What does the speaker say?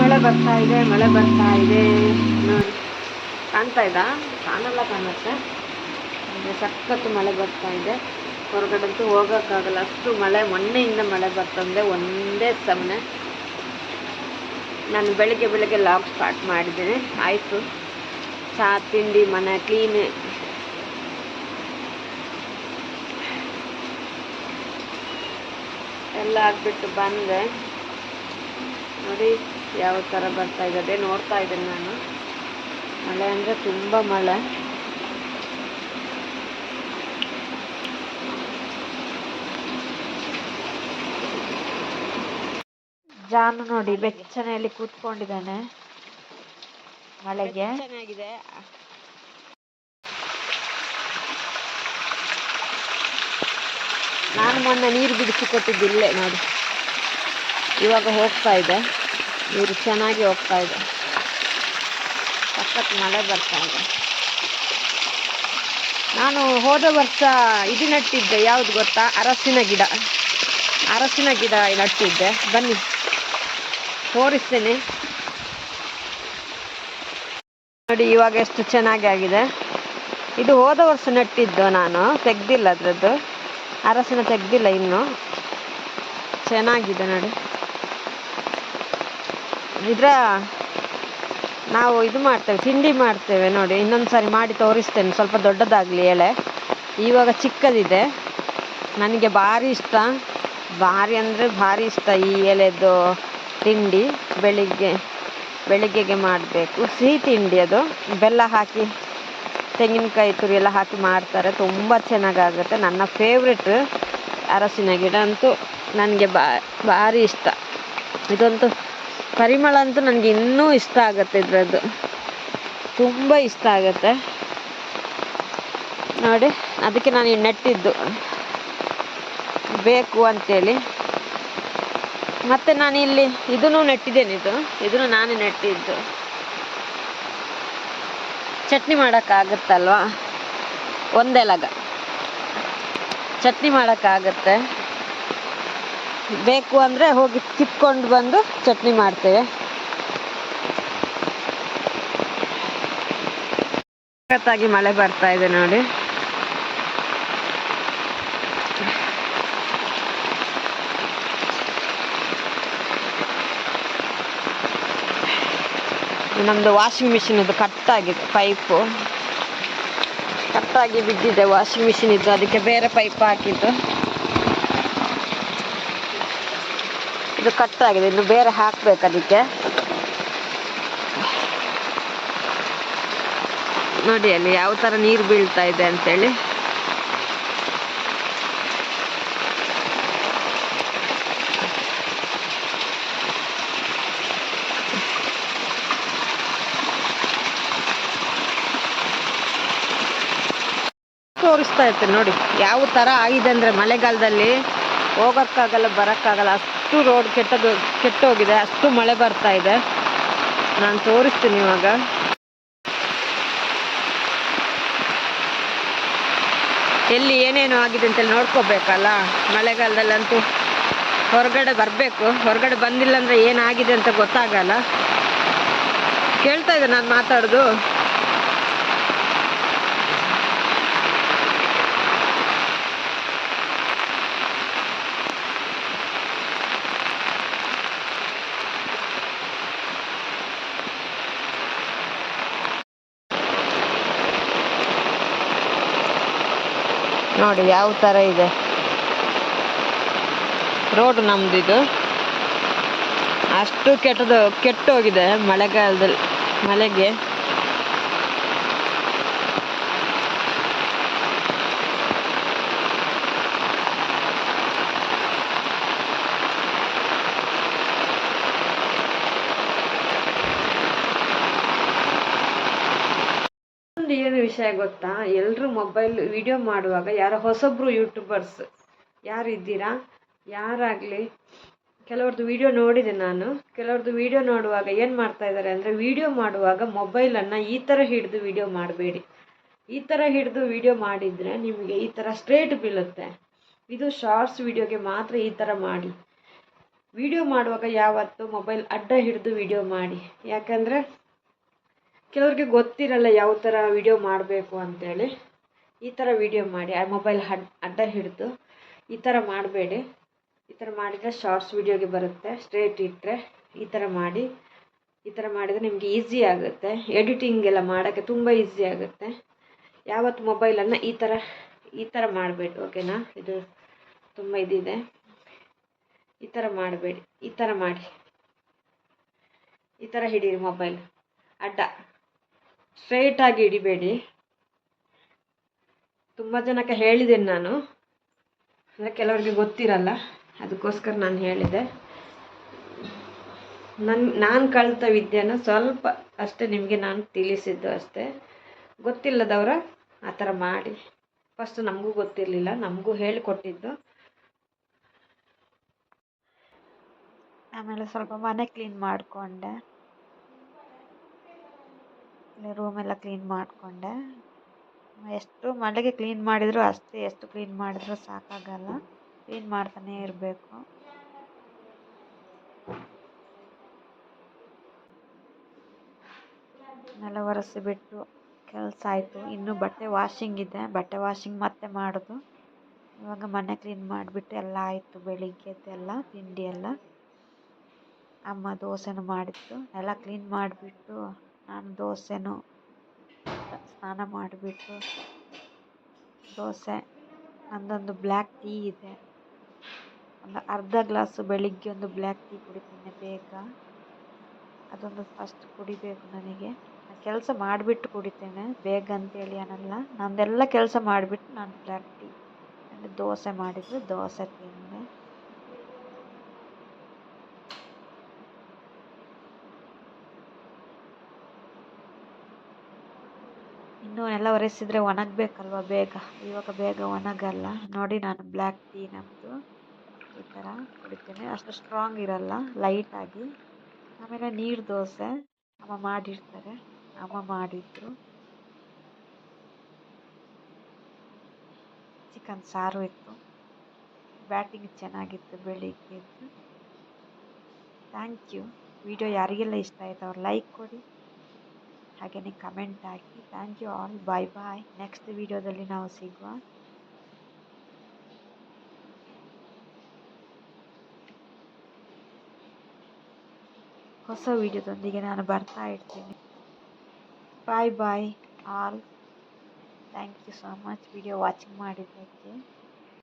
ಮಳೆ ಬರ್ತಾ ಇದೆ, ಮಳೆ ಬರ್ತಾ ಇದೆ. ನೋಡಿ ಕಾಣ್ತಾ ಇದ್ದಾ ಕಾಣಲ್ಲ ಕಾಣುತ್ತೆ. ಸಖತ್ತು ಮಳೆ ಬರ್ತಾ ಇದೆ. ಹೊರಗಡೆಂತೂ ಹೋಗೋಕ್ಕಾಗಲ್ಲ. ಅಷ್ಟು ಮಳೆ, ಮೊನ್ನೆಯಿಂದ ಮಳೆ ಬರ್ತಂದೆ ಒಂದೇ ಸಮನೆ. ನಾನು ಬೆಳಿಗ್ಗೆ ಬೆಳಗ್ಗೆ ಲಾಗ್ ಸ್ಟಾರ್ಟ್ ಮಾಡಿದ್ದೀನಿ. ಆಯಿತು. ಚಹಾ ತಿಂಡಿ, ಮನೆ, ಕ್ಲೀನ್. ಎಲ್ಲ ಆಗಿಬಿಟ್ಟು ಬಂದೆ. ನೋಡಿ. ಯಾವ ಥರ ಬರ್ತಾ ಇದೆ ಅದೇ ನೋಡ್ತಾ ಇದ್ದೀನಿ ನಾನು. ಮಳೆ ಅಂದರೆ ತುಂಬ ಮಳೆ. ಜಾನು ನೋಡಿ ಬೆಚ್ಚನೆಯಲ್ಲಿ ಕೂತ್ಕೊಂಡಿದ್ದಾನೆ ಮಳೆಗೆ. ಚೆನ್ನಾಗಿದೆ ನಾನು ಮೊನ್ನೆ ನೀರು ಬಿಡಿಸಿ ಕೊಟ್ಟಿದ್ದಿಲ್ಲೇ ನೋಡಿ. ಇವಾಗ ಹೋಗ್ತಾ ಇದೆ. ನೀರು ಚೆನ್ನಾಗಿ ಹೋಗ್ತಾ ಇದೆ. ಸಖತ್ ಮಳೆ ಬರ್ತಾ ಇದೆ. ನಾನು ಹೋದ ವರ್ಷ ಇದು ನಟ್ಟಿದ್ದೆ, ಯಾವ್ದು ಗೊತ್ತಾ? ಅರಸಿನ ಗಿಡ. ಅರಸಿನ ಗಿಡ ನಟ್ಟಿದ್ದೆ. ಬನ್ನಿ, ತೋರಿಸ್ತೇನೆ. ನೋಡಿ, ಇವಾಗ ಎಷ್ಟು ಚೆನ್ನಾಗಿ ಆಗಿದೆ. ಇದು ಹೋದ ವರ್ಷ ನಟ್ಟಿದ್ದು ನಾನು, ತೆಗ್ದಿಲ್ಲ ಅದರದ್ದು. ಅರಸಿನ ತೆಗ್ದಿಲ್ಲ ಇನ್ನು. ಚೆನ್ನಾಗಿದೆ ನೋಡಿ. ಇದ್ರ ನಾವು ಇದು ಮಾಡ್ತೇವೆ, ತಿಂಡಿ ಮಾಡ್ತೇವೆ ನೋಡಿ. ಇನ್ನೊಂದು ಸಾರಿ ಮಾಡಿ ತೋರಿಸ್ತೇನೆ. ಸ್ವಲ್ಪ ದೊಡ್ಡದಾಗಲಿ ಎಳೆ. ಇವಾಗ ಚಿಕ್ಕದಿದೆ. ನನಗೆ ಭಾರಿ ಇಷ್ಟ. ಭಾರಿ ಅಂದರೆ ಭಾರಿ ಇಷ್ಟ ಈ ಎಲೆದು ತಿಂಡಿ. ಬೆಳಿಗ್ಗೆ, ಬೆಳಿಗ್ಗೆಗೆ ಮಾಡಬೇಕು. ಸಿಹಿ ತಿಂಡಿ ಅದು. ಬೆಲ್ಲ ಹಾಕಿ, ತೆಂಗಿನಕಾಯಿ ತುರಿ ಎಲ್ಲ ಹಾಕಿ ಮಾಡ್ತಾರೆ. ತುಂಬ ಚೆನ್ನಾಗಾಗುತ್ತೆ. ನನ್ನ ಫೇವ್ರೆಟ್ ಅರಸಿನ ಗಿಡ ಅಂತೂ ನನಗೆ ಭಾರಿ ಇಷ್ಟ. ಇದಂತೂ ಪರಿಮಳ ಅಂತೂ ನನಗೆ ಇನ್ನೂ ಇಷ್ಟ ಆಗುತ್ತೆ ಇದರದ್ದು. ತುಂಬ ಇಷ್ಟ ಆಗುತ್ತೆ. ನೋಡಿ, ಅದಕ್ಕೆ ನಾನು ನೆಟ್ಟಿದ್ದು. ಬೇಕು ಅಂತೇಳಿ. ಮತ್ತು ನಾನು ಇಲ್ಲಿ ಇದನ್ನು ನೆಟ್ಟಿದ್ದೇನೆ ಇದು. ಇದನ್ನು ನಾನೇ ನೆಟ್ಟಿದ್ದು. ಚಟ್ನಿ ಮಾಡೋಕ್ಕಾಗತ್ತಲ್ವಾ? ಒಂದೆಲಗ ಚಟ್ನಿ ಮಾಡೋಕ್ಕಾಗತ್ತೆ. ಬೇಕು ಅಂದರೆ ಹೋಗಿ ಕಿತ್ಕೊಂಡು ಬಂದು ಚಟ್ನಿ ಮಾಡ್ತೇವೆ. ಸಖತ್ತಾಗಿ ಮಳೆ ಬರ್ತಾ ಇದೆ ನೋಡಿ. ನಮ್ಮದು ವಾಷಿಂಗ್ ಮಿಷಿನ್ ಇದು ಕಟ್ಟಾಗಿದೆ ಪೈಪು. ಕಟ್ಟಾಗಿ ಬಿದ್ದಿದೆ ವಾಷಿಂಗ್ ಮಿಷಿನ್ ಇದ್ದು, ಅದಕ್ಕೆ ಬೇರೆ ಪೈಪ್ ಹಾಕಿದ್ದು. ಇದು ಕಟ್ ಆಗಿದೆ. ಇನ್ನು ಬೇರೆ ಹಾಕ್ಬೇಕು ಅದಕ್ಕೆ. ನೋಡಿ ಅಲ್ಲಿ ಯಾವ ತರ ನೀರು ಬೀಳ್ತಾ ಇದೆ ಅಂತೇಳಿ. ತೋರಿಸ್ತಾ ಇರ್ತೇನೆ ನೋಡಿ. ಯಾವ ತರ ಆಗಿದೆ ಅಂದ್ರೆ ಮಳೆಗಾಲದಲ್ಲಿ ಹೋಗೋಕ್ಕಾಗಲ್ಲ, ಬರೋಕ್ಕಾಗಲ್ಲ. ಅಷ್ಟು ರೋಡ್ ಕೆಟ್ಟದು ಕೆಟ್ಟೋಗಿದೆ ಅಷ್ಟು ಮಳೆ ಬರ್ತಾ ಇದೆ. ನಾನು ತೋರಿಸ್ತೀನಿ ಇವಾಗ. ಎಲ್ಲಿ ಏನೇನು ಆಗಿದೆ ಅಂತೇಳಿ ನೋಡ್ಕೋಬೇಕಲ್ಲ? ಮಳೆಗಾಲದಲ್ಲಂತೂ ಹೊರಗಡೆ ಬರಬೇಕು. ಹೊರಗಡೆ ಬಂದಿಲ್ಲ ಅಂದರೆ ಏನಾಗಿದೆ ಅಂತ ಗೊತ್ತಾಗಲ್ಲ. ಕೇಳ್ತಾ ಇದೆ ನಾನು ಮಾತಾಡೋದು. ನೋಡಿ ಯಾವ ಥರ ಇದೆ. ರೋಡ್ ನಮ್ದು ಇದು. ಅಷ್ಟು ಕೆಟ್ಟದು ಕೆಟ್ಟೋಗಿದೆ ಮಳೆಗಾಲದಲ್ಲಿ ಮಳೆಗೆ ಒಂದು ಏನು ವಿಷಯ ಗೊತ್ತಾ? ಎಲ್ಲರೂ ಮೊಬೈಲ್ ವಿಡಿಯೋ ಮಾಡುವಾಗ ಯಾರೋ ಹೊಸಬ್ರು ಯೂಟ್ಯೂಬರ್ಸ್ ಯಾರು ಇದ್ದೀರಾ ಯಾರಾಗಲಿ? ಕೆಲವ್ರದ್ದು ವಿಡಿಯೋ ನೋಡಿದೆ ನಾನು. ಕೆಲವ್ರದ್ದು ವಿಡಿಯೋ ನೋಡುವಾಗ ಏನು ಮಾಡ್ತಾ ಇದ್ದಾರೆ ಅಂದರೆ ವಿಡಿಯೋ ಮಾಡುವಾಗ ಮೊಬೈಲನ್ನು ಈ ಥರ ಹಿಡಿದು ವಿಡಿಯೋ ಮಾಡಬೇಡಿ. ಈ ಥರ ಹಿಡಿದು ವಿಡಿಯೋ ಮಾಡಿದರೆ ನಿಮಗೆ ಈ ಥರ ಸ್ಟ್ರೇಟ್ ಬೀಳುತ್ತೆ. ಇದು ಶಾರ್ಟ್ಸ್ ವಿಡಿಯೋಗೆ ಮಾತ್ರ ಈ ಥರ ಮಾಡಿ. ವಿಡಿಯೋ ಮಾಡುವಾಗ ಯಾವತ್ತು ಮೊಬೈಲ್ ಅಡ್ಡ ಹಿಡಿದು ವಿಡಿಯೋ ಮಾಡಿ. ಯಾಕಂದರೆ ಕೆಲವ್ರಿಗೆ ಗೊತ್ತಿರಲ್ಲ ಯಾವ ಥರ ವಿಡಿಯೋ ಮಾಡಬೇಕು ಅಂತೇಳಿ. ಈ ಥರ ವಿಡಿಯೋ ಮಾಡಿ, ಆ ಮೊಬೈಲ್ ಹಡ್ ಅಡ್ಡ ಹಿಡಿದು ಈ ಥರ ಮಾಡಬೇಡಿ. ಈ ಥರ ಮಾಡಿದರೆ ಶಾರ್ಟ್ಸ್ ವಿಡಿಯೋಗೆ ಬರುತ್ತೆ ಸ್ಟ್ರೇಟ್ ಇಟ್ಟರೆ ಈ ಥರ ಮಾಡಿ, ಈ ಥರ ಮಾಡಿದರೆ ನಿಮಗೆ ಈಸಿ ಆಗುತ್ತೆ. ಎಡಿಟಿಂಗ್ ಎಲ್ಲ ಮಾಡೋಕ್ಕೆ ತುಂಬ ಈಸಿ ಆಗುತ್ತೆ. ಯಾವತ್ತು ಮೊಬೈಲನ್ನು ಈ ಥರ ಈ ಥರ ಮಾಡಬೇಡಿ ಓಕೆನಾ ಇದು ತುಂಬ ಇದಿದೆ. ಈ ಥರ ಮಾಡಬೇಡಿ, ಈ ಥರ ಮಾಡಿ. ಈ ಥರ ಹಿಡೀರಿ ಮೊಬೈಲ್ ಅಡ್ಡ. ಸ್ಟ್ರೈಟಾಗಿ ಹಿಡಿಬೇಡಿ ತುಂಬ ಜನಕ್ಕೆ ಹೇಳಿದ್ದೇನೆ ನಾನು. ಅಂದರೆ ಕೆಲವರಿಗೆ ಗೊತ್ತಿರಲ್ಲ. ಅದಕ್ಕೋಸ್ಕರ ನಾನು ಹೇಳಿದೆ. ನನ್ನ ನಾನು ಕಲಿತ ವಿದ್ಯೆನ ಸ್ವಲ್ಪ ಅಷ್ಟೇ ನಿಮಗೆ ನಾನು ತಿಳಿಸಿದ್ದು ಅಷ್ಟೇ. ಗೊತ್ತಿಲ್ಲದವರ ಆ ಥರ ಮಾಡಿ. ಫಸ್ಟ್ ನಮಗೂ ಗೊತ್ತಿರಲಿಲ್ಲ, ನಮಗೂ ಹೇಳಿಕೊಟ್ಟಿದ್ದು. ಆಮೇಲೆ ಸ್ವಲ್ಪ ಮನೆ ಕ್ಲೀನ್ ಮಾಡಿಕೊಂಡೆ. ರೂಮೆಲ್ಲ ಕ್ಲೀನ್ ಮಾಡಿಕೊಂಡೆ. ಎಷ್ಟು ಮಳೆಗೆ ಕ್ಲೀನ್ ಮಾಡಿದರೂ ಅಷ್ಟೇ, ಎಷ್ಟು ಕ್ಲೀನ್ ಮಾಡಿದರೂ ಸಾಕಾಗಲ್ಲ. ಕ್ಲೀನ್ ಮಾಡ್ತಾನೇ ಇರಬೇಕು. ನೆಲ ಒರೆಸಿಬಿಟ್ಟು ಕೆಲಸ ಆಯಿತು. ಇನ್ನು ಬಟ್ಟೆ ವಾಷಿಂಗ್ ಇದೆ. ಬಟ್ಟೆ ವಾಷಿಂಗ್ ಮತ್ತೆ ಮಾಡೋದು. ಇವಾಗ ಮನೆ ಕ್ಲೀನ್ ಮಾಡಿಬಿಟ್ಟು ಎಲ್ಲ ಆಯಿತು. ಬೆಳಿಗ್ಗೆದ್ದೆಲ್ಲ ತಿಂಡಿ ಎಲ್ಲ. ಅಮ್ಮ ದೋಸೆನೂ ಮಾಡಿತ್ತು. ಎಲ್ಲ ಕ್ಲೀನ್ ಮಾಡಿಬಿಟ್ಟು ನಾನು ದೋಸೆನೂ ಸ್ನಾನ ಮಾಡಿಬಿಟ್ಟು ದೋಸೆ, ನಂದೊಂದು ಬ್ಲ್ಯಾಕ್ ಟೀ ಇದೆ. ಒಂದು ಅರ್ಧ ಗ್ಲಾಸು ಬೆಳಿಗ್ಗೆ ಒಂದು ಬ್ಲ್ಯಾಕ್ ಟೀ ಕುಡಿತೀನಿ ಬೇಗ. ಅದೊಂದು ಫಸ್ಟ್ ಕುಡಿಬೇಕು ನನಗೆ. ಕೆಲಸ ಮಾಡಿಬಿಟ್ಟು ಕುಡಿತೇನೆ, ಬೇಗ ಅಂತೇಳಿ ಏನಲ್ಲ ನಂದೆಲ್ಲ ಕೆಲಸ ಮಾಡಿಬಿಟ್ಟು ನಾನು ಬ್ಲ್ಯಾಕ್ ಟೀ. ದೋಸೆ ಮಾಡಿದ್ರೆ ದೋಸೆ ತಿಂದೆ. ಇನ್ನೂ ಎಲ್ಲ ಒರೆಸಿದರೆ ಒಣಗಬೇಕಲ್ವ ಬೇಗ? ಇವಾಗ ಬೇಗ ಒಣಗಲ್ಲ. ನೋಡಿ ನಾನು ಬ್ಲ್ಯಾಕ್ ಟೀ ನಮ್ಮದು ಈ ಥರ ಕುಡಿತೇನೆ. ಅಷ್ಟು ಸ್ಟ್ರಾಂಗ್ ಇರಲ್ಲ ಲೈಟಾಗಿ ಆಮೇಲೆ ನೀರು ದೋಸೆ ಅಮ್ಮ ಮಾಡಿರ್ತಾರೆ. ಅಮ್ಮ ಮಾಡಿದ್ರು. ಚಿಕನ್ ಸಾರು ಇತ್ತು. ಬ್ಯಾಟಿಂಗ್ ಚೆನ್ನಾಗಿತ್ತು ಬೆಳಿಗ್ಗೆ ಥ್ಯಾಂಕ್ ಯು ವಿಡಿಯೋ ಯಾರಿಗೆಲ್ಲ ಇಷ್ಟ ಆಯ್ತು ಅವ್ರು ಲೈಕ್ ಕೊಡಿ. ಹಾಗೆಯೇ comment hockey. Thank you all bye bye next ವಿಡಿಯೋದಲ್ಲಿ ನಾವು ಸಿಗುವ. ಹೊಸ ವಿಡಿಯೋದೊಂದಿಗೆ ನಾನು ಬರ್ತಾ ಇರ್ತೀನಿ. Bye bye all thank you so much video watching ಮಾಡಿದ್ದಕ್ಕೆ.